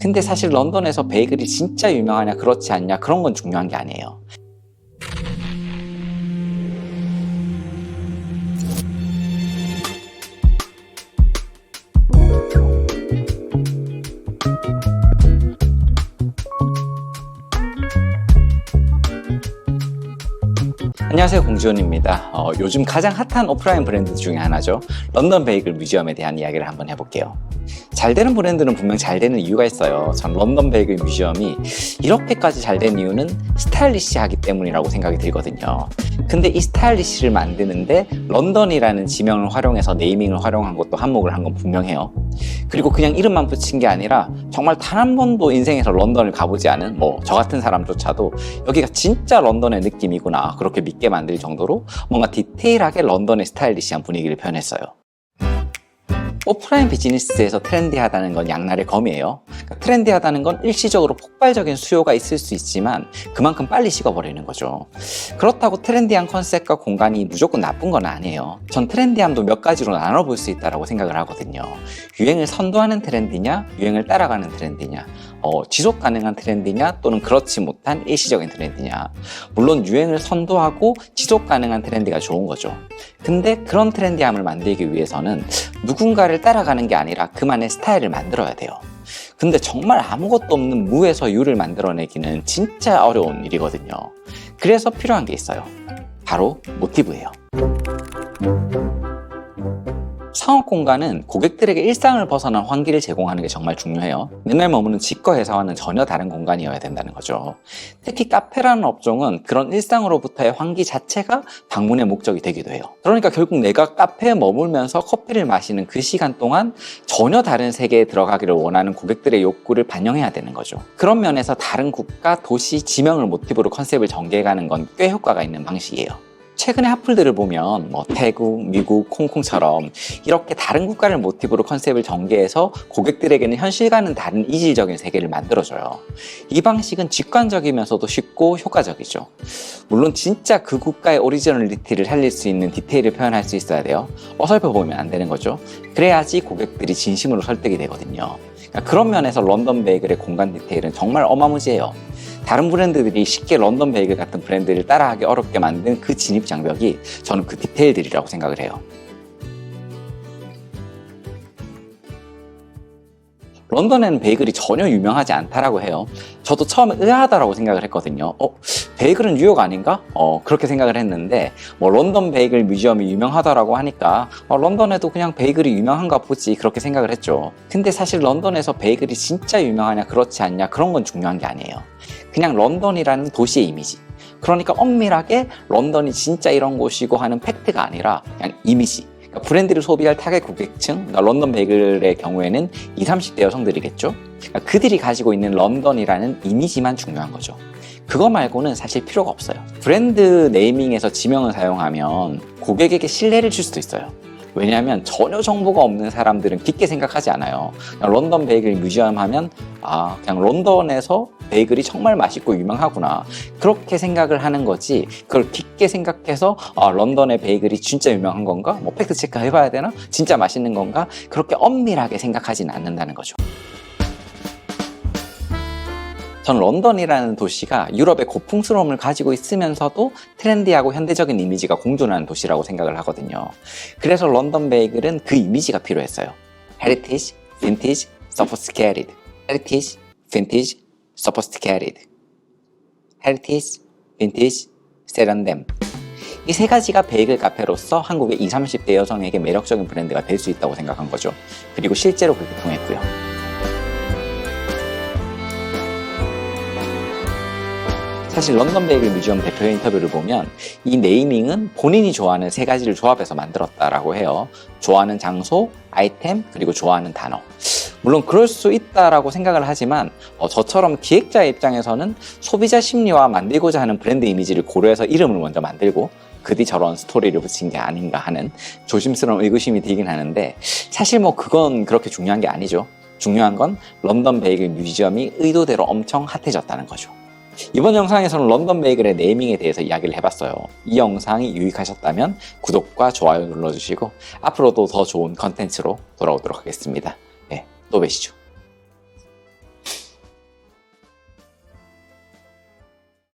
근데 사실 런던에서 베이글이 진짜 유명하냐 그렇지 않냐 그런 건 중요한 게 아니에요. 안녕하세요 공지원입니다. 어, 요즘 가장 핫한 오프라인 브랜드 중에 하나죠. 런던 베이글 뮤지엄에 대한 이야기를 한번 해볼게요. 잘 되는 브랜드는 분명 잘 되는 이유가 있어요. 전 런던 베이글 뮤지엄이 이렇게까지 잘 된 이유는 스타일리시하기 때문이라고 생각이 들거든요. 근데 이 스타일리시를 만드는데 런던이라는 지명을 활용해서 네이밍을 활용한 것도 한몫을 한 건 분명해요. 그리고 그냥 이름만 붙인 게 아니라 정말 단 한 번도 인생에서 런던을 가보지 않은 뭐 저 같은 사람조차도 여기가 진짜 런던의 느낌이구나 그렇게 믿게 만들 정도로 뭔가 디테일하게 런던의 스타일리시한 분위기를 표현했어요. 오프라인 비즈니스에서 트렌디하다는 건 양날의 검이에요. 그러니까 트렌디하다는 건 일시적으로 폭발적인 수요가 있을 수 있지만 그만큼 빨리 식어버리는 거죠. 그렇다고 트렌디한 컨셉과 공간이 무조건 나쁜 건 아니에요. 전 트렌디함도 몇 가지로 나눠볼 수 있다고 생각을 하거든요. 유행을 선도하는 트렌디냐, 유행을 따라가는 트렌디냐, 어, 지속 가능한 트렌디냐 또는 그렇지 못한 일시적인 트렌디냐. 물론 유행을 선도하고 지속 가능한 트렌디가 좋은 거죠. 근데 그런 트렌디함을 만들기 위해서는 누군가를 따라가는 게 아니라 그만의 스타일을 만들어야 돼요. 근데 정말 아무것도 없는 무에서 유를 만들어내기는 진짜 어려운 일이거든요. 그래서 필요한 게 있어요. 바로 모티브예요. 상업 공간은 고객들에게 일상을 벗어난 환기를 제공하는 게 정말 중요해요. 맨날 머무는 집과 회사와는 전혀 다른 공간이어야 된다는 거죠. 특히 카페라는 업종은 그런 일상으로부터의 환기 자체가 방문의 목적이 되기도 해요. 그러니까 결국 내가 카페에 머물면서 커피를 마시는 그 시간 동안 전혀 다른 세계에 들어가기를 원하는 고객들의 욕구를 반영해야 되는 거죠. 그런 면에서 다른 국가, 도시, 지명을 모티브로 컨셉을 전개해가는 건 꽤 효과가 있는 방식이에요. 최근의 핫플들을 보면 뭐 태국, 미국, 홍콩처럼 이렇게 다른 국가를 모티브로 컨셉을 전개해서 고객들에게는 현실과는 다른 이질적인 세계를 만들어줘요. 이 방식은 직관적이면서도 쉽고 효과적이죠. 물론 진짜 그 국가의 오리지널리티를 살릴 수 있는 디테일을 표현할 수 있어야 돼요. 어설퍼 보면 안 되는 거죠. 그래야지 고객들이 진심으로 설득이 되거든요. 그러니까 그런 면에서 런던 베이글의 공간 디테일은 정말 어마무지해요. 다른 브랜드들이 쉽게 런던 베이글 같은 브랜드를 따라하기 어렵게 만든 그 진입 장벽이 저는 그 디테일들이라고 생각을 해요. 런던에는 베이글이 전혀 유명하지 않다라고 해요. 저도 처음에 의아하다라고 생각을 했거든요. 어, 베이글은 뉴욕 아닌가? 어, 그렇게 생각을 했는데, 뭐, 런던 베이글 뮤지엄이 유명하다라고 하니까, 어, 런던에도 그냥 베이글이 유명한가 보지, 그렇게 생각을 했죠. 근데 사실 런던에서 베이글이 진짜 유명하냐, 그렇지 않냐, 그런 건 중요한 게 아니에요. 그냥 런던이라는 도시의 이미지. 그러니까 엄밀하게 런던이 진짜 이런 곳이고 하는 팩트가 아니라 그냥 이미지. 그러니까 브랜드를 소비할 타겟 고객층, 그러니까 런던 베이글의 경우에는 20, 30대 여성들이겠죠. 그러니까 그들이 가지고 있는 런던이라는 이미지만 중요한 거죠. 그거 말고는 사실 필요가 없어요. 브랜드 네이밍에서 지명을 사용하면 고객에게 신뢰를 줄 수도 있어요. 왜냐하면 전혀 정보가 없는 사람들은 깊게 생각하지 않아요. 그냥 런던 베이글 뮤지엄 하면 아 그냥 런던에서 베이글이 정말 맛있고 유명하구나. 그렇게 생각을 하는 거지. 그걸 깊게 생각해서 아 런던의 베이글이 진짜 유명한 건가? 뭐 팩트 체크 해봐야 되나? 진짜 맛있는 건가? 그렇게 엄밀하게 생각하지는 않는다는 거죠. 전 런던이라는 도시가 유럽의 고풍스러움을 가지고 있으면서도 트렌디하고 현대적인 이미지가 공존하는 도시라고 생각을 하거든요. 그래서 런던 베이글은 그 이미지가 필요했어요. Heritage, Vintage, Sophisticated. Heritage, Vintage, Sophisticated. Heritage, Vintage, 세련됨. 이 세 가지가 베이글 카페로서 한국의 20, 30대 여성에게 매력적인 브랜드가 될 수 있다고 생각한 거죠. 그리고 실제로 그렇게 통했고요. 사실 런던 베이글 뮤지엄 대표 인터뷰를 보면 이 네이밍은 본인이 좋아하는 세 가지를 조합해서 만들었다라고 해요. 좋아하는 장소, 아이템, 그리고 좋아하는 단어. 물론 그럴 수 있다라고 생각을 하지만 어, 저처럼 기획자의 입장에서는 소비자 심리와 만들고자 하는 브랜드 이미지를 고려해서 이름을 먼저 만들고 그 뒤 저런 스토리를 붙인 게 아닌가 하는 조심스러운 의구심이 들긴 하는데 사실 뭐 그건 그렇게 중요한 게 아니죠. 중요한 건 런던 베이글 뮤지엄이 의도대로 엄청 핫해졌다는 거죠. 이번 영상에서는 런던 베이글의 네이밍에 대해서 이야기를 해봤어요. 이 영상이 유익하셨다면 구독과 좋아요 눌러주시고 앞으로도 더 좋은 컨텐츠로 돌아오도록 하겠습니다. 네, 또 뵈시죠.